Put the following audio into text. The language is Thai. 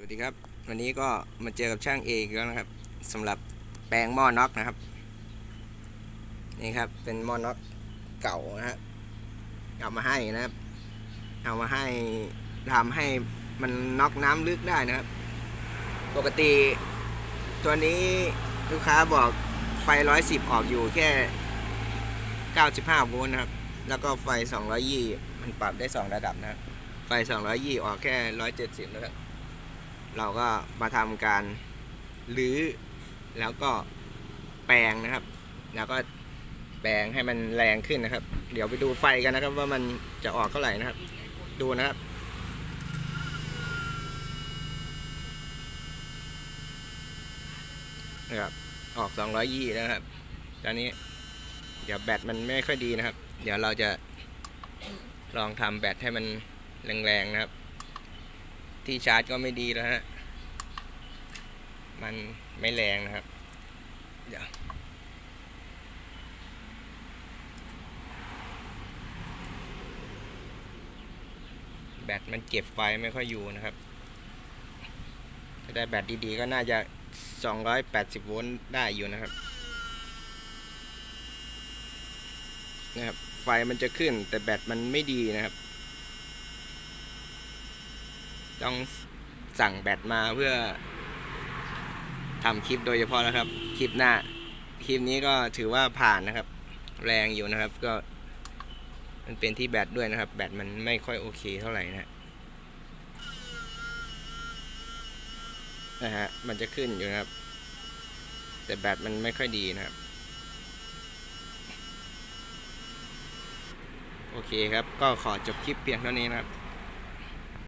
สวัสดีครับ วันนี้ก็มาเจอกับช่างเอกแล้วนะครับสำหรับแปลงหม้อน็อกนะครับ นี่ครับเป็นหม้อน็อกเก่านะฮะเอามาให้นะครับ เอามาให้ทำให้มันน็อกน้ำลึกได้นะครับ ปกติ ตัวนี้ลูกค้าบอกไฟ 110 ออกอยู่แค่ 95 โวลต์นะครับ แล้วก็ไฟ 220 มันปรับได้ 2 ระดับนะครับ ไฟ 220 ออกแค่ 170นะครับ เราก็มาทำการรื้อแล้วก็แปลงนะครับ แล้วก็แปลงให้มันแรงขึ้นนะครับ เดี๋ยวไปดูไฟกันนะครับ ว่ามันจะออกเท่าไหร่นะครับ ดูนะครับนะครับออก200ยี่นะครับ ตอนนี้เดี๋ยวแบตมันไม่ค่อยดีนะครับ เดี๋ยวเราจะลองทำแบตให้มันแรงๆนะครับ ที่ชาร์จก็ไม่ดีแล้วฮะ มันไม่แรงนะครับ เดี๋ยวแบตมันเก็บไฟไม่ค่อยอยู่นะครับ ถ้าได้แบตดีๆก็น่าจะ 280 โวลต์ได้อยู่นะครับ นะครับ ไฟมันจะขึ้นแต่แบตมันไม่ดีนะครับ ต้องสั่งแบตมาเพื่อทำคลิปโดยเฉพาะนะครับ คลิปหน้า คลิปนี้ก็ถือว่าผ่านนะครับ แรงอยู่นะครับ ก็ มันเป็นที่แบตด้วยนะครับ แบตมันไม่ค่อยโอเคเท่าไหร่นะนะฮะ มันจะขึ้นอยู่นะครับ แต่แบตมันไม่ค่อยดีนะครับ โอเคครับ ก็ขอจบคลิปเพียงเท่านี้นะครับ